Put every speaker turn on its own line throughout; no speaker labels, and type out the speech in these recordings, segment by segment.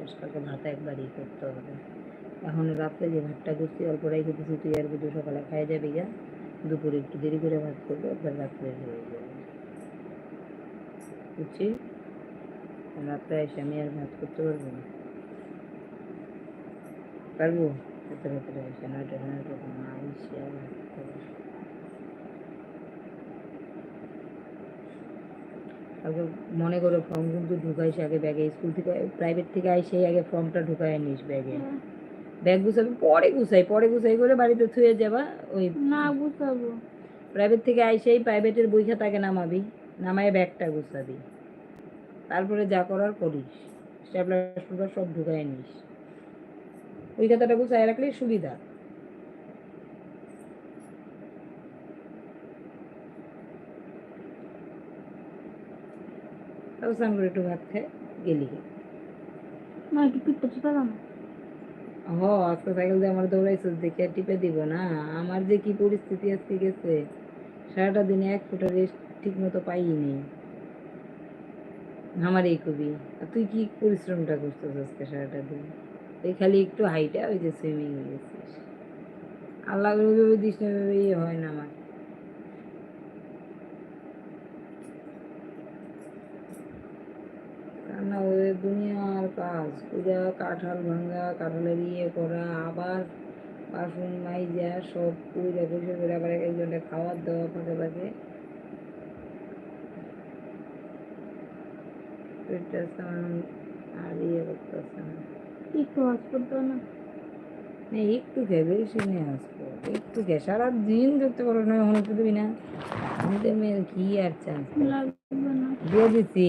শেষ কালকে ভাত একবারই করতে হবে। এখন রাত্রে যে ভাতটা করছি অল্প রেখে দিচ্ছি তুই আর বুধু সকালে খাই যাবি গা। দুপুরে একটু দেরি করে ভাত করব, একবার রাত্রে হয়ে যাবে। বুঝছি? রাত্রে এসে আমি আর ভাত করতে পারব না। পারব? এত রাত্রে এসে নয়টা নয়টা না এসে আর ভাত করব। তারপর মনে করো ফর্ম কিন্তু ঢুকাইস আগে ব্যাগে স্কুল থেকে প্রাইভেট থেকে আইসে আগে ফর্মটা ঢুকাই নিস ব্যাগে ব্যাগ গুছাবি পরে গুছাই পরে গুছাই করে বাড়িতে থুয়ে যাবা ওই
না গুছাবো।
প্রাইভেট থেকে আইসেই প্রাইভেটের বই খাতাকে নামাবি নামায় ব্যাগটা গুছাবি। তারপরে যা করার করিস স্ট্যাপলার স্টুলার সব ঢুকাই নিস। ওই খাতাটা গুছাই রাখলেই সুবিধা। তাও স্নান করে একটু ভাত খায় গেলি
না একটু পিঠটা না।
হ আজকে সাইকেল দিয়ে আমার দৌড়াইছিস দেখে আর টিপে দিব না। আমার যে কি পরিস্থিতি আজকে গেছে সারাটা দিনে এক ফুটা রেস্ট ঠিক মতো পাইনি। আমার এই কবি আর তুই কি পরিশ্রমটা করছিস আজকে সারাটা দিন? এই খালি একটু হাইটা ওই যে সুইমিং গেছিস। আল্লাহ দিস না ইয়ে হয় না আমার। রান্না ওদের দুনিয়ার কাজ। পূজা কাঁঠাল ভাঙা কাঁঠালের ইয়ে করা আবার বাসন মাইজা সব পুজো পরিষ্কার করে আবার এক একজনটা খাবার দেওয়া ফাঁকে ফাঁকে পেটটা আর ইয়ে করতেছে না।
একটু না?
না একটু খেয়ে বেশি নিয়ে আসব একটু খেয়ে সারা দিন ধরতে পারো না তো দিবি না। আমাদের মেয়ের কি আর চান্স? দিয়ে দিচ্ছি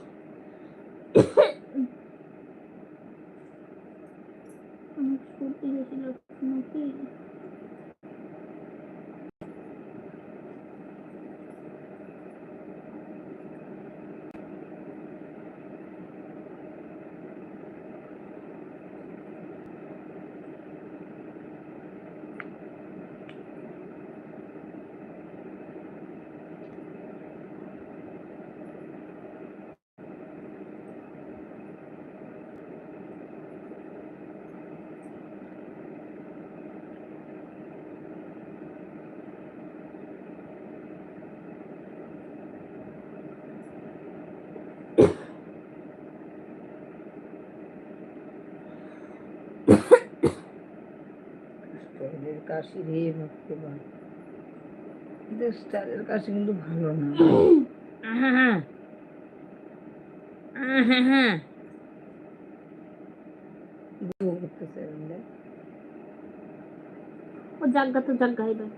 স্টাইলের কাশি রে ভগবান এদের কাশি কিন্তু ভালো না। আহা আহা গু করতেছে
ও জাগা তো জাগা এবার।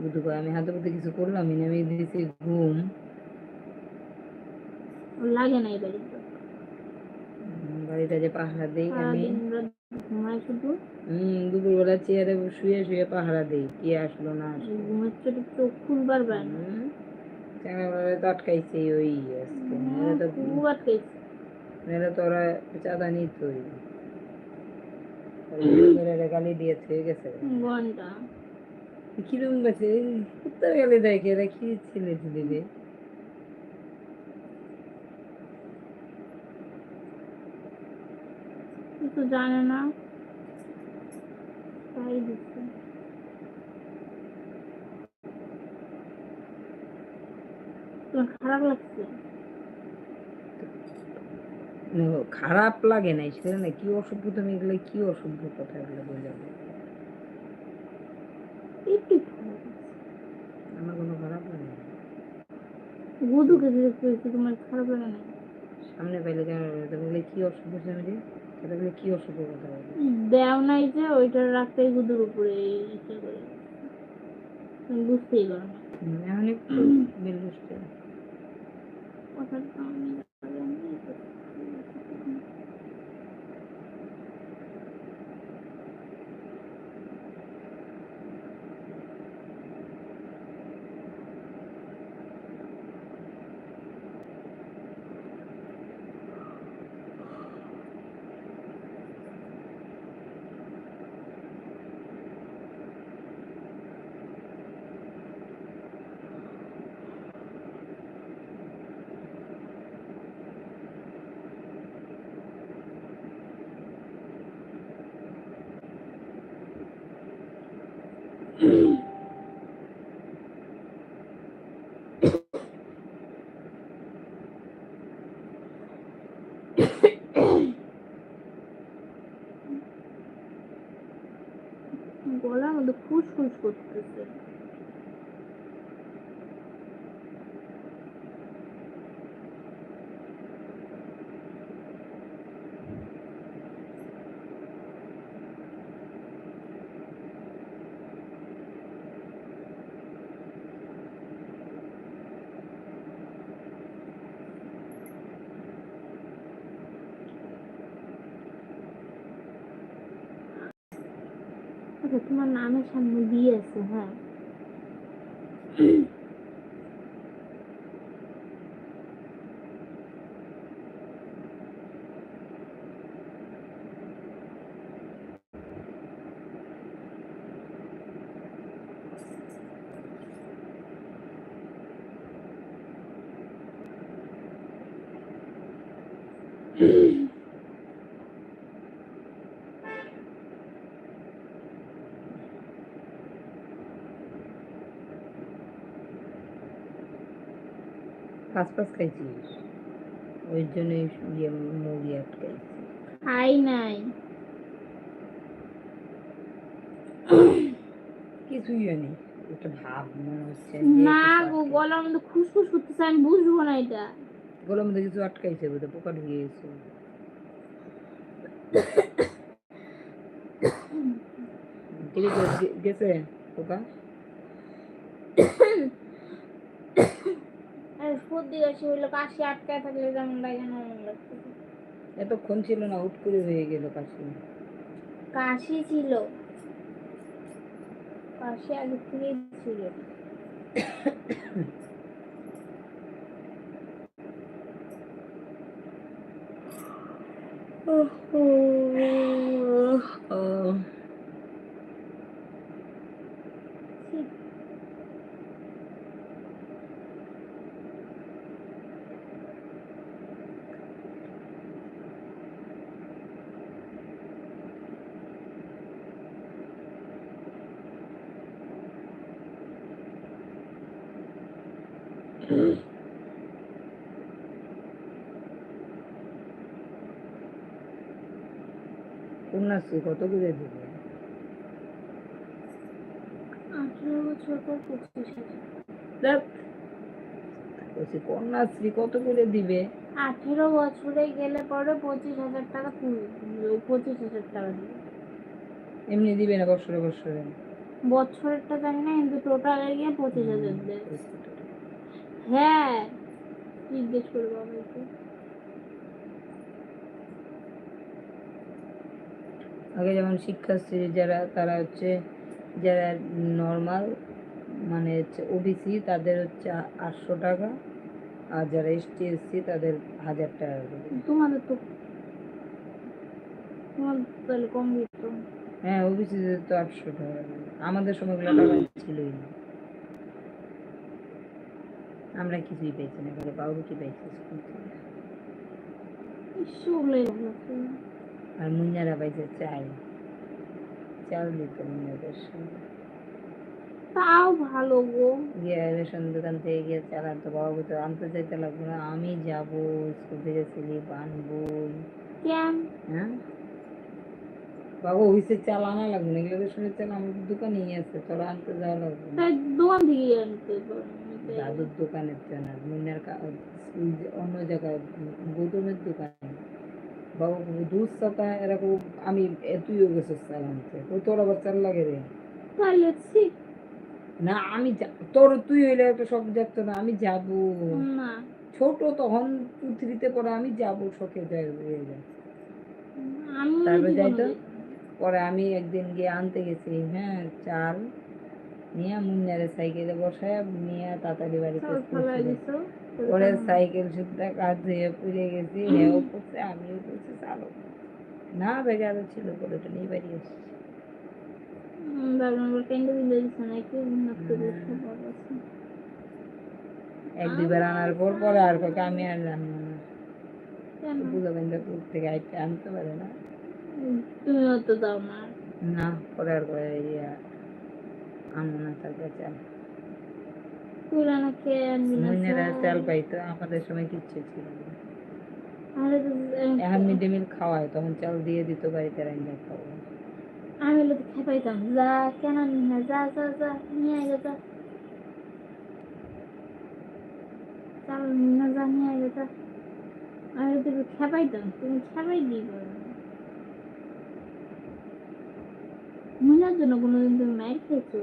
বুধু কয়, আমি হাতে পাতে কিছু করলামই না আমি দিয়েছি ঘুম।
লাগে না এবার
বাড়িটা যে পাহারা দেই আমি হম দুপুরবেলা চেয়ারে শুয়ে শুয়ে পাহারা দেই কি আসলো না
চোখে খুলবার
চ্যাংড়াবেলায় তো আটকাইছে ওই আজকে নাহলে তো ওরা চাঁদা নিতই। গালি দিয়ে থয়ে গেছে। কিরম গেছে কুত্তার গালি দেয় কে? এরা কি ছেলে দিবে
কিছু জানে না। তাই দিচ্ছে। তোমার খারাপ লাগছে?
খারাপ লাগে নাই সেটা না কি অসভ্য তুমি এগুলো কি অসভ্য কথা এগুলো বলে
একটু
আমার কোনো খারাপ লাগে না।
তোমার খারাপ লাগে না
সামনে পাইলে কেন তুমি কি অসভ্য শুনে এটা বলে কি অসুখ কথা বলে
দেও নাই যে ওইটা রাখতে গুদুর উপরে ইচ্ছা করে। বুঝতেই পারো
এখন একটু বেল বসতে
কথাটা তো আমি জানি তো। গলার মধ্যে করতেছে। সামনে দিয়ে আছে হ্যাঁ।
পাঁচ পাঁচ খাইছিস ওই জন্য ইয়ে মুড়ি আটকাইছি।
খাই নাই।
কিছুই জানি একটা ভাব মনে হচ্ছে
না গো গলার মধ্যে খুসখুস করতেছে আমি বুঝব না এটা।
গলার মধ্যে কিছু আটকাইছে বোধ পোকা ঢুকে গেছে। গেছে পোকা
আর সর্দি কাশি হইল কাশি আটকায় থাকলে যেমন লাগে না এমন লাগতেছে।
এতক্ষণ ছিল না হুট করে হয়ে গেল কাশি।
কাশি ছিল। কাশি আগে থেকেই ছিল।
ও কন্যাশ্রী কত করে দেবে?
আঠেরো বছর পর পঁচিশ হাজার।
বলছি কন্যাশ্রী কত করে দিবে?
আঠেরো বছরে গেলে পরে পঁচিশ হাজার টাকা পঁচিশ হাজার টাকা দিবে।
এমনি দিবে না বছরে বছরে
বছরেরটা জানি না কিন্তু টোটালে গিয়ে পঁচিশ হাজার দেয়। হ্যাঁ। জিজ্ঞেস করে বাবাকে।
আগে যেমন শিক্ষাশ্রী যারা তারা হচ্ছে যারা নর্মাল মানে হচ্ছে ওবিসি তাদের হচ্ছে আটশো টাকা। আর যারা এসটি এসসি তাদের হাজার টাকা করে।
তোমাদের তো তোমাদের তাহলে কম দিত
হ্যাঁ ওবিসি তো আটশো টাকা। আমাদের সময়গুলো টাকা ছিলই না। আমরা কিছুই পেয়েছি না খালি পাউরুটি পেয়েছি স্কুল থেকে। আর মুন্নারা পাইছে চাল চাল দিত মুন্নাদের সঙ্গে।
তাও ভালো গো।
গিয়ে রেশন দোকান থেকে গিয়ে চাল আনতে বাবা বলতো আনতে চাইতে লাগবে না আমি যাব স্কুল থেকে স্লিপ আনব
কেন?
হ্যাঁ? বাবা ওইসে চাল আনা লাগবে না এগুলো রেশনের চাল আমাদের দোকানেই আছে তোরা আনতে যাওয়া লাগবে
দোকান থেকে আনতে পারো নিতে।
দাদুর দোকানের না মুন্নার কা- ওই যে অন্য জায়গায় গৌতমের দোকানে। বাবা দুধ চাতা এরকম আমি তুইও গেছিস চাল আনতে তো তোর আবার চাল লাগে রে? না আমি তোর তুই হইলে একটা শখ যাচ্ছ না আমি যাব। ছোট তখন পৃথিবীতে পরে আমি যাব শখে তারপরে যাই তো? পরে আমি একদিন গিয়ে আনতে গেছি হ্যাঁ চাল। নিয়ে মুন্নারে সাইকেলে বসায় নিয়ে তাড়াতাড়ি বাড়িতে
চাল
পরে সাইকেল সুদ্ধা কাজ হয়ে পুড়ে গেছি হেও পড়ছে আমিও পড়ছি চালক না বেগে ছিল পরে তো নিয়ে বাড়ি এসছি।
আছে।
এক দুইবার আনার পর পরে আর কাউকে আমি আর জানব না। বুঝা বেন্দা দূর থেকে আনতে পারে না।
তুমিও তো দাও না।
না পরে আর করে আনব না তার কাছে আর।
পুরানো খেয়ে আনবি না
মহিলারা
চাল।
চাল পাইতো আমাদের সময় কিচ্ছু ছিল না এখন মিড ডে মিল খাওয়ায় তখন চাল দিয়ে দিত বাড়িতে রান্না খাওয়া
আমি হলে তো খেপাইতাম যা কেন না যা যা যা নিয়ে আয় যা চাল না যা নিয়ে আয় যা আমি তো খেপাইতাম তুমি খেপাই দিই মহিলার জন্য কোনোদিন তুমি মাইর খেয়েছো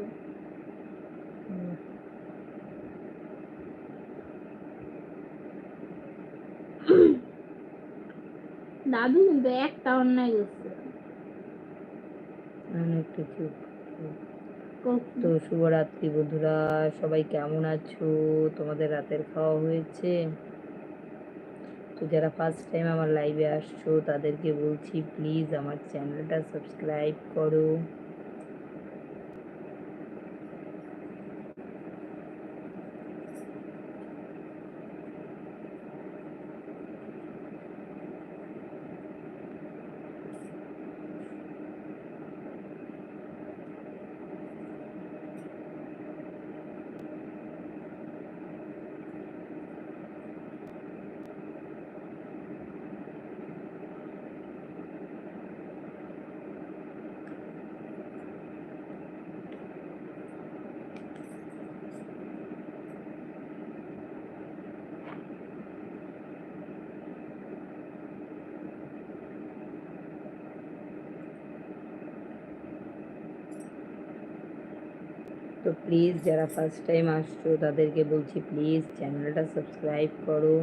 দাদু কিন্তু একটা অন্যায় করছে
অনেকটা চুপ
করছে।
তো শুভরাত্রি বন্ধুরা সবাই কেমন আছো তোমাদের রাতের খাওয়া হয়েছে তো যারা ফার্স্ট টাইম আমার লাইভে আসছো তাদেরকে বলছি প্লিজ আমার চ্যানেলটা সাবস্ক্রাইব করো তো প্লিজ যারা ফার্স্ট টাইম আসছো তাদেরকে বলছি প্লিজ চ্যানেলটা সাবস্ক্রাইব করো।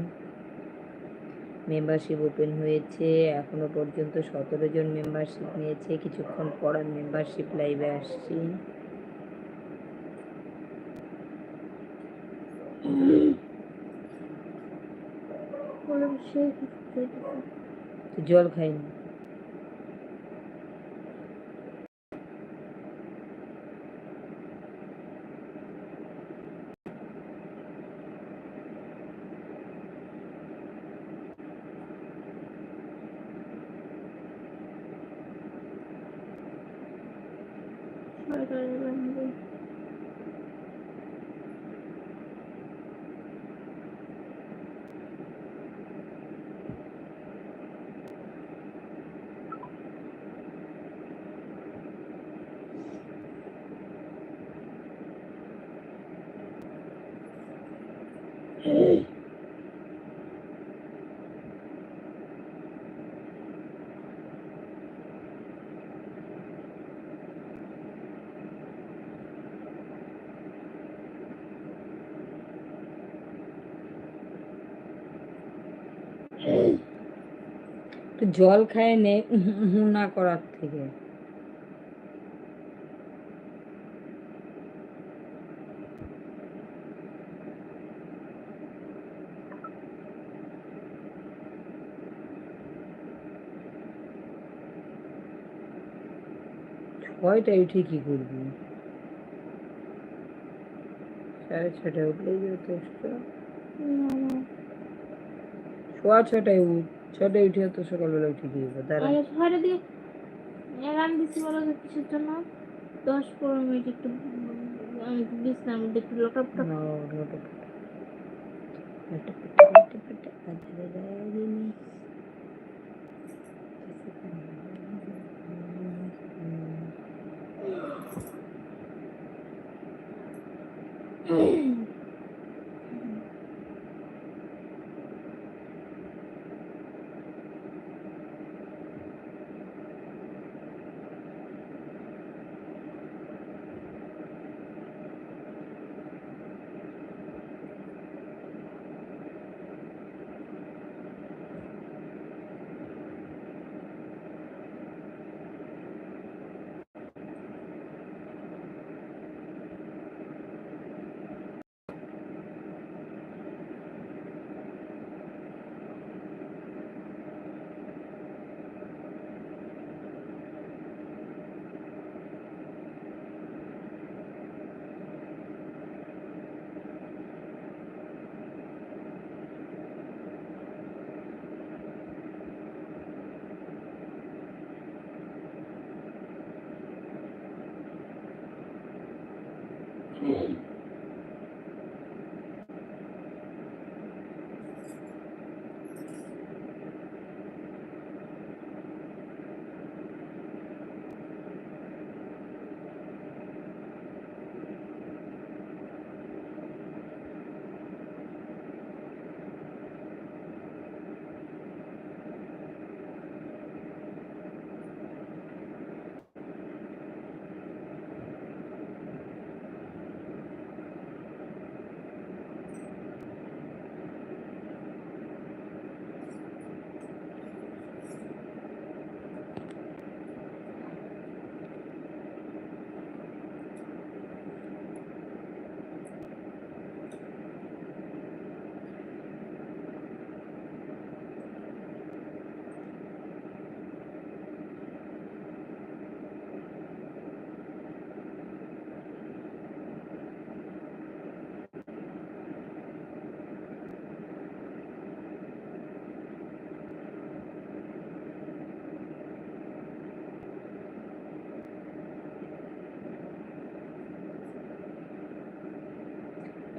মেম্বারশিপ ওপেন হয়েছে এখনও পর্যন্ত সতেরো জন মেম্বারশিপ নিয়েছে কিছুক্ষণ পর মেম্বারশিপ লাইভে আসছি। জল খাইনি। you. জল খায় নে না করার থেকে। ছয়টায় উঠে কি করবি। সাড়ে ছটায় উঠলেই যথেষ্ট। সোয়া ছটায় উঠ। ছটায় উঠে তো সকালবেলা উঠে কি দাঁড়া
আরে ঘরে দিয়ে এলার্ম দিছি বলো যে কিসের জন্য দশ পনেরো মিনিট একটু আমি বিশ্রাম একটু লটাপটা
No, no, no. me.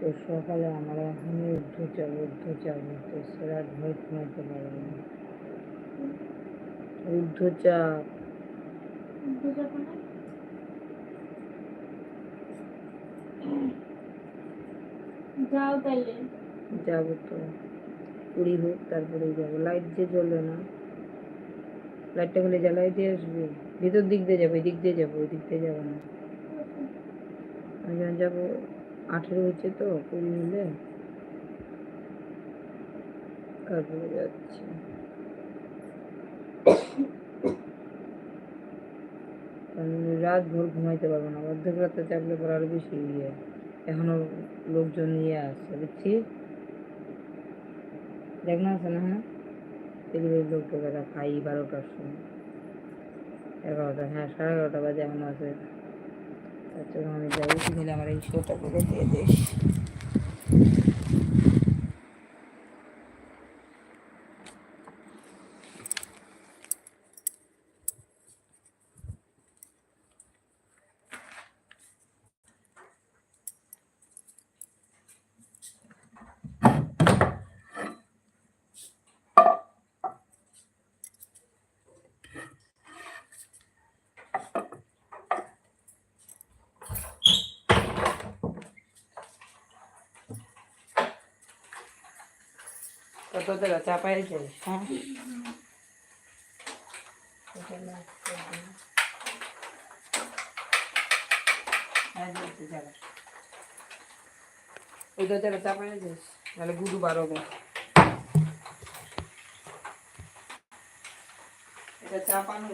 তো সকালে আমরা এখনই উদ্ধ চাপ উদ্ধ চাপ নিতেছে রাত ভর ঘুমাইতে পারব না উদ্ধ চাপ
যাও তাইলে।
যাব তো। কুড়ি হোক তারপরেই যাব। লাইট যে জ্বলবে না লাইটটা খুলে জ্বালাই দিয়ে আসবে। ভিতর দিক দিয়ে যাব এই দিক দিয়ে যাব ওই দিক দিয়ে যাব না। আমি যখন যাব আঠেরো হচ্ছে তো কুড়ি হলে যাচ্ছি। রাত ভোর ঘুমাইতে পারব না, অর্ধেক রাতে চাপলে পর আরও বেশি ইয়ে। এখনও লোকজন নিয়ে আসছে বুঝছি দেখ না, আছে না হ্যাঁ? ডেলিভারি লোক টোকেরা খাই বারোটার সময়। এগারোটা হ্যাঁ সাড়ে এগারোটা বাজে এখনও আছে। তার জন্য আমি যাই। মিলে আমার এই শোটা করে দিয়ে দিস। টাকা চাপাই যাই হ্যাঁ ওই তো যারা চাপাই যাস নাহলে গুরু বাড়বে এটা চাপানো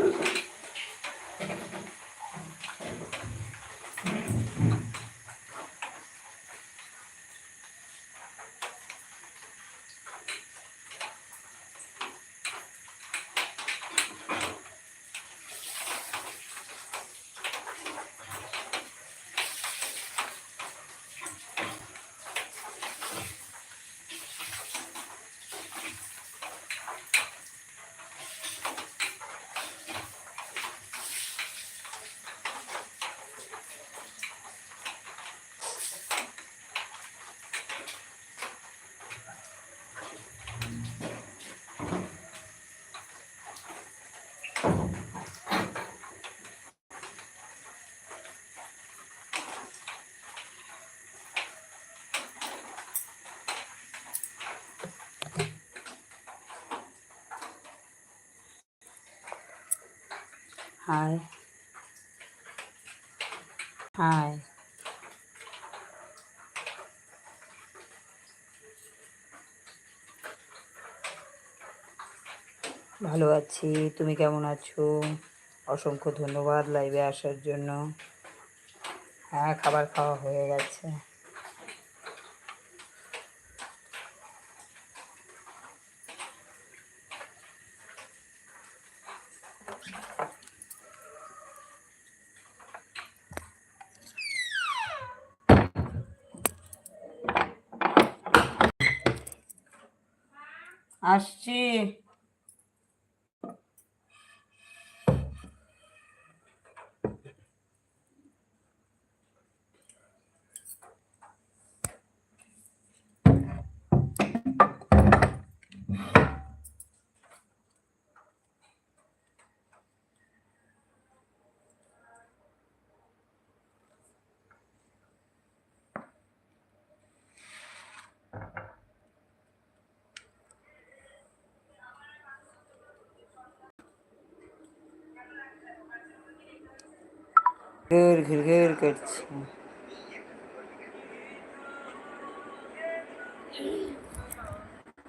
Thank you. হাই হাই ভালো আছি। তুমি কেমন আছো? অসংখ্য ধন্যবাদ লাইভে আসার জন্য। হ্যাঁ খাবার খাওয়া হয়ে গেছে। আসছি। ঘির ঘির ঘির করছে